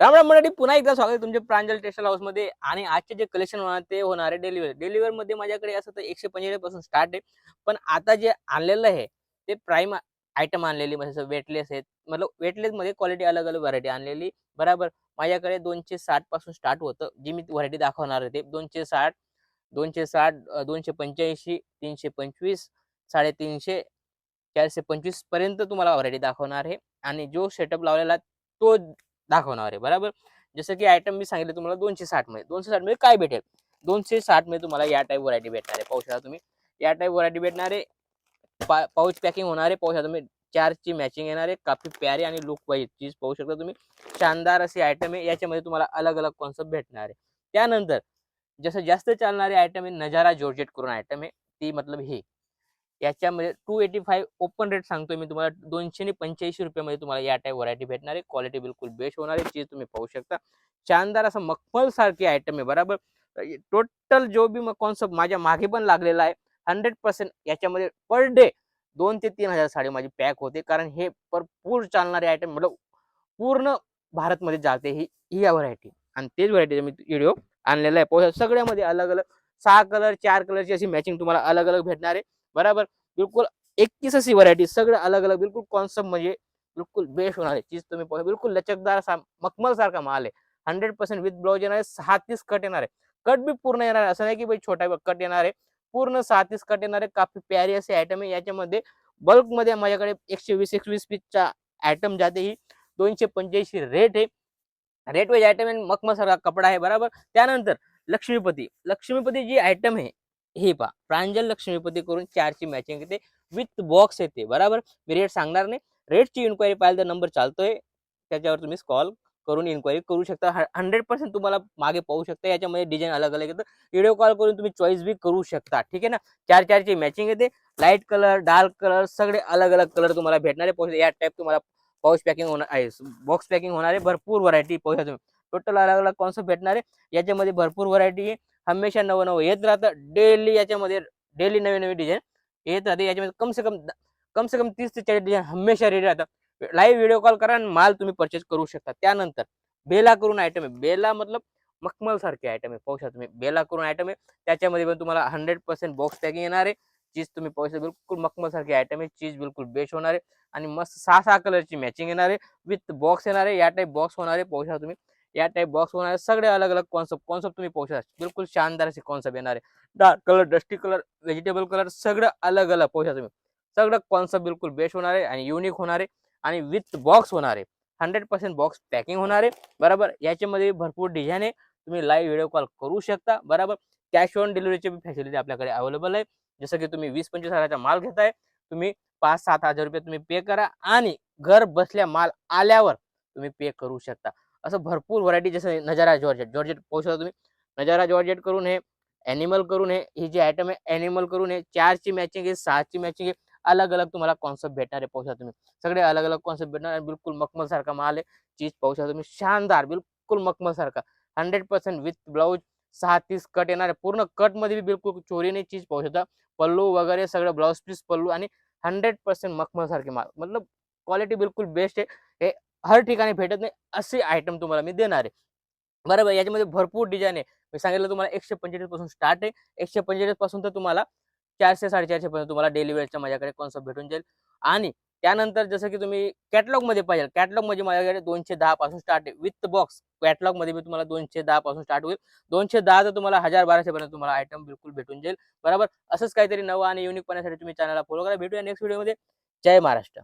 राम राम मंडळी पुन्हा एकदा स्वागत तुमचे प्रांजल टेक्स्टाईल हाऊसमध्ये. आणि आजचे जे कलेक्शन होणार ते होणार आहे डेलिव्हर डेलिव्हरमध्ये माझ्याकडे असं तर एकशे पंचेचाळीसपासून स्टार्ट आहे. पण आता जे आणलेलं आहे ते प्राईम आयटम आणलेली म्हणजे वेटलेस आहेत. मतलब वेटलेस मध्ये क्वालिटी अलग अलग व्हरायटी आणलेली. बरोबर. माझ्याकडे दोनशे साठपासून स्टार्ट होतं. जी मी व्हरायटी दाखवणार आहे ते. दोनशे साठ दोनशे साठ दोनशे पंच्याऐंशी तीनशे पंचवीस साडेतीनशे चारशे पंचवीसपर्यंत तुम्हाला व्हरायटी दाखवणार आहे. आणि जो सेटअप लावलेला तो दाखवणार आहे बरोबर? जसं की आयटम मी सांगितलं तुम्हाला दोनशे साठमध्ये. दोनशे साठमध्ये काय भेटेल? दोनशे साठमध्ये तुम्हाला या टाईप व्हरायटी भेटणार आहे. पाहू शकता तुम्ही. या टाईप व्हरायटी भेटणार आहे. पाऊच पॅकिंग होणार आहे. पाहू तुम्ही. चारची मॅचिंग येणार आहे. काफी प्यारी आणि लुक वाईज चीज पाहू शकता तुम्ही. शानदार असे आयटम आहे. याच्यामध्ये तुम्हाला अलग अलग कॉन्सेप्ट भेटणार आहे. त्यानंतर जसं जास्त चालणारे आयटम आहे नजारा जॉर्जेट करून आयटम आहे. ती मतलब हे. याच्यामध्ये two eighty five open rate सांगतो मी तुम्हाला. दोनशे आणि पंच्याऐंशी रुपयामध्ये तुम्हाला या टाईप व्हरायटी भेटणार. आहे क्वालिटी बिलकुल बेस्ट होणार. आहे चीज तुम्ही पाहू शकता. शानदार असं मखमल सारखी आयटम आहे बरोबर? टोटल जो बी कॉन्सेप्ट माझ्या मागे पण लागलेला आहे हंड्रेड पर्सेंट याच्यामध्ये पर डे दोन ते तीन हजार साडी माझी पॅक होते. कारण हे भरपूर चालणारे आयटम मतलब पूर्ण भारतमध्ये जाते ही ही या व्हरायटी आणि तेच व्हरायटी मी व्हिडिओ आणलेला आहे. पाहू सगळ्यामध्ये अलग अलग सहा कलर चार कलरची अशी मॅचिंग तुम्हाला अलग अलग भेटणार आहे. बरोबर? बिलकुल एकतीस अशी व्हरायटी सगळं अलग अलग बिलकुल कॉन्सेप्ट म्हणजे बिलकुल बेस्ट होणार. आहे चीज तुम्ही पाहू बिलकुल लचकदार असा मखमल सारखा माल आहे. हंड्रेड पर्सेंट विथ ब्लाउज येणार आहे सहा तीस कट येणार. आहे कट बी पूर्ण येणार आहे. असं नाही की भाई छोटा कट येणार आहे. पूर्ण सहा तीस कट येणार आहे. काफी प्यारी असे आयटम आहे. याच्यामध्ये बल्कमध्ये माझ्याकडे एकशे वीस एकवीस पीसचा आयटम जाते ही. दोनशे पंच्याऐंशी रेट आहे. रेट वाईज आयटम आहे. मखमल सारखा कपडा आहे. बरोबर? त्यानंतर लक्ष्मीपती. लक्ष्मीपती जी आयटम आहे हे पहा. प्रांजल लक्ष्मीपती करून चारची मॅचिंग येते विथ बॉक्स येते. बरोबर? मी रेट सांगणार नाही. रेटची इन्क्वायरी पाहिजे तर नंबर चालतोय. त्याच्यावर तुम्ही कॉल करून इन्क्वायरी करू शकता. हंड्रेड पर्सेंट तुम्हाला मागे पाहू शकता. याच्यामध्ये डिझाईन अलग अलग येतं. व्हिडिओ कॉल करून तुम्ही चॉईस बी करू शकता. ठीक आहे ना? चार चारची मॅचिंग येते. लाइट कलर डार्क कलर सगळे अलग अलग कलर तुम्हाला भेटणारे. आहे या टाईप तुम्हाला पाऊच पॅकिंग होणार आहे. बॉक्स पॅकिंग होणार आहे. भरपूर व्हरायटी पाहू तुम्ही. टोटल अलग अलग कॉन्सेप्ट भेटणार. आहे याच्यामध्ये भरपूर व्हरायटी आहे. हमेशा नवं नवं येत राहतं. डेली याच्यामध्ये डेली नवे नवे डिझाईन येत राहते. याच्यामध्ये कम से कम कम से कम तीस ते चाळीस डिझाईन हमेशा रेडी राहतात. लाईव्ह व्हिडिओ कॉल करा आणि माल तुम्ही परचेस करू शकता. त्यानंतर बेला करून आयटम आहे. बेला मतलब मखमल सारखे आयटम आहे. पाहू शकता तुम्ही. बेला करून आयटम आहे. त्याच्यामध्ये पण तुम्हाला हंड्रेड पर्सेंट बॉक्स पॅकिंग येणार आहे. चीज तुम्ही पाहू शकता. बिलकुल मखमल सारखी आयटम आहे. चीज बिलकुल बेस्ट होणार आहे. आणि मस्त सहा सहा कलरची मॅचिंग येणार आहे. विथ बॉक्स येणार आहे. या टाईप बॉक्स होणार आहे. पाहू शकता तुम्ही. या टाईप बॉक्स होणार सगळे अलग अलग कॉन्सेप्ट कॉन्सेप्ट तुम्ही पाहू शकता. बिलकुल शानदार असे कॉन्सेप्ट येणार. आहे dark colour dusty colour vegetable colour सगळं अलग अलग पाहू शकता तुम्ही. सगळं कॉन्सेप्ट बिलकुल बेस्ट होणार आहे आणि युनिक होणार आहे आणि विथ बॉक्स होणार. आहे हंड्रेड पर्सेंट बॉक्स पॅकिंग होणार. आहे बरोबर? याच्यामध्ये भरपूर डिझाईन आहे. तुम्ही लाईव्ह व्हिडिओ कॉल करू शकता. बरोबर? कॅश ऑन डिलिव्हरीची फॅसिलिटी आपल्याकडे अवेलेबल आहे. जसं की तुम्ही वीस पंचवीस हजाराचा माल घेताय तुम्ही पाच सात हजार रुपये तुम्ही पे करा आणि घर बसल्या माल आल्यावर तुम्ही पे करू शकता. असं भरपूर व्हरायटी जसं नजारा जॉर्जेट जॉर्जेट पाहू शकता तुम्ही. नजारा जॉर्जेट करून हे ॲनिमल करून हे ही जी आयटम आहे ॲनिमल करून हे चारची मॅचिंग आहे सहाची मॅचिंग आहे अलग अलग तुम्हाला कॉन्सेप्ट भेटणार आहे पाहू शकता तुम्ही. सगळे अलग अलग कॉन्सेप्ट भेटणार आणि बिलकुल मखमल सारखा माल आहे चीज पाहू शकता तुम्ही. शानदार बिलकुल मखमल सारखा. हंड्रेड पर्सेंट विथ ब्लाऊज सहा तीस कट येणार आहे. पूर्ण कटमध्ये बी बिलकुल चोरीने चीज पाहू शकता. पल्लू वगैरे सगळं ब्लाऊज पीस पल्लू आणि हंड्रेड पर्सेंट मखमल सारखे माल. मतलब क्वालिटी बिलकुल बेस्ट आहे. हे हर ठिकाणी भेटत नाही असे आयटम तुम्हाला मी देणार आहे. बरोबर याच्यामध्ये भरपूर डिझाईन आहे. मी सांगितलं तुम्हाला एकशे पंचेचाळीसपासून स्टार्ट आहे. एकशे पंचेचाळीसपासून तर तुम्हाला चारशे साडेचारशे पर्यंत तुम्हाला डेली वेअरच्या माझ्याकडे कॉन्सेप्ट भेटून जाईल. आणि त्यानंतर जसं की तुम्ही कॅटलॉगमध्ये पाहिजे कॅटलॉगमध्ये माझ्याकडे दोनशे दहा पासून स्टार्ट आहे. विथ बॉक्स कॅटलॉगमध्ये मी तुम्हाला दोनशे दहा पासून स्टार्ट होईल. दोनशे दहा तर तुम्हाला हजार बाराशे पर्यंत तुम्हाला आयटम बिलकुल भेटून जाईल. बरोबर असंच काहीतरी नवं आणि युनिक पाण्यासाठी तुम्ही चॅनलला फॉलो करा. भेटूया नेक्स्ट व्हिडिओमध्ये जय महाराष्ट्र.